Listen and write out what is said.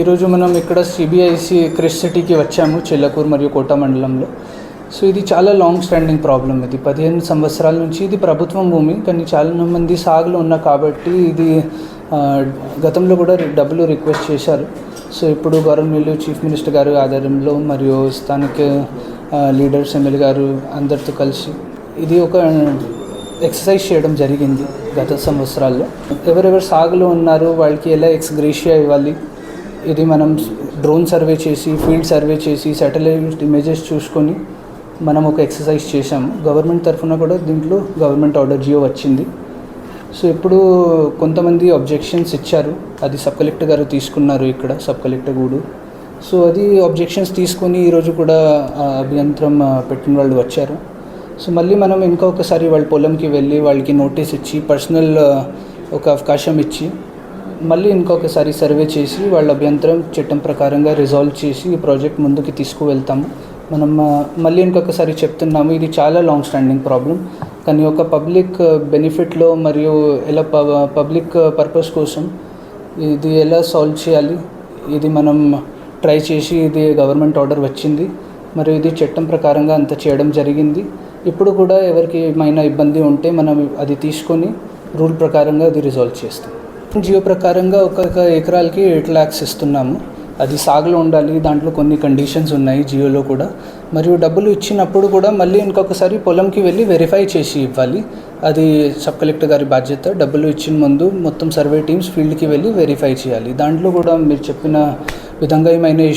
ఈరోజు మనం ఇక్కడ సిబిఐసి క్రిష్ సిటీకి వచ్చాము చెల్లకూరు మరియు కోట మండలంలో. సో ఇది చాలా లాంగ్ స్టాండింగ్ ప్రాబ్లం ఇది. పదిహేను సంవత్సరాల నుంచి ఇది ప్రభుత్వం భూమి కానీ చాలా మంది సాగులు ఉన్నా కాబట్టి ఇది గతంలో కూడా డబ్బులు రిక్వెస్ట్ చేశారు. సో ఇప్పుడు గవర్నమెంట్ చీఫ్ మినిస్టర్ గారు ఆధ్వర్యంలో మరియు స్థానిక లీడర్స్ ఎమ్మెల్యే గారు అందరితో కలిసి ఇది ఒక ఎక్సర్సైజ్ చేయడం జరిగింది గత సంవత్సరాల్లో. ఎవరెవరు సాగులో ఉన్నారో వాళ్ళకి ఎలా ఎక్స్గ్రేషియా ఇవ్వాలి? ఇది మనం డ్రోన్ సర్వే చేసి ఫీల్డ్ సర్వే చేసి సాటిలైట్ ఇమేజెస్ చూసుకొని మనం ఒక ఎక్సర్సైజ్ చేశాము. గవర్నమెంట్ తరఫున కూడా దీంట్లో గవర్నమెంట్ ఆర్డర్ జియో వచ్చింది. సో ఇప్పుడు కొంతమంది అబ్జెక్షన్స్ ఇచ్చారు. అది సబ్ కలెక్టర్ గారు తీసుకున్నారు ఇక్కడ సబ్ కలెక్టర్ గూడు. సో అది అబ్జెక్షన్స్ తీసుకొని ఈరోజు కూడా అభ్యంతరం పెట్టిన వాళ్ళు వచ్చారు. సో మళ్ళీ మనం ఇంకొకసారి వాళ్ళ పొలంకి వెళ్ళి వాళ్ళకి నోటీస్ ఇచ్చి పర్సనల్ ఒక అవకాశం ఇచ్చి మళ్ళీ ఇంకొకసారి సర్వే చేసి వాళ్ళ అభ్యంతరం చట్టం ప్రకారంగా రిజాల్వ్ చేసి ఈ ప్రాజెక్ట్ ముందుకు తీసుకువెళ్తాము. మనం మళ్ళీ ఇంకొకసారి చెప్తున్నాము ఇది చాలా లాంగ్ స్టాండింగ్ ప్రాబ్లం కానీ ఒక పబ్లిక్ బెనిఫిట్లో మరియు ఎలా పబ్లిక్ పర్పస్ కోసం ఇది ఎలా సాల్వ్ చేయాలి ఇది మనం ట్రై చేసి ఇది గవర్నమెంట్ ఆర్డర్ వచ్చింది మరియు ఇది చట్టం ప్రకారంగా అంత చేయడం జరిగింది. ఇప్పుడు కూడా ఎవరికి ఏమైనా ఇబ్బంది ఉంటే మనం అది తీసుకొని రూల్ ప్రకారంగా అది రిజాల్వ్ చేస్తాం. జియో ప్రకారంగా ఒక్కొక్క ఎకరాలకి ఎయిట్ ల్యాక్స్ ఇస్తున్నాము. అది సాగులో ఉండాలి దాంట్లో కొన్ని కండిషన్స్ ఉన్నాయి జియోలో కూడా. మరియు డబ్బులు ఇచ్చినప్పుడు కూడా మళ్ళీ ఇంకొకసారి పొలంకి వెళ్ళి వెరిఫై చేసి ఇవ్వాలి. అది సబ్ కలెక్టర్ గారి బాధ్యత. డబ్బులు ఇచ్చిన ముందు మొత్తం సర్వే టీమ్స్ ఫీల్డ్కి వెళ్ళి వెరిఫై చేయాలి. దాంట్లో కూడా మీరు చెప్పిన విధంగా ఏమైనా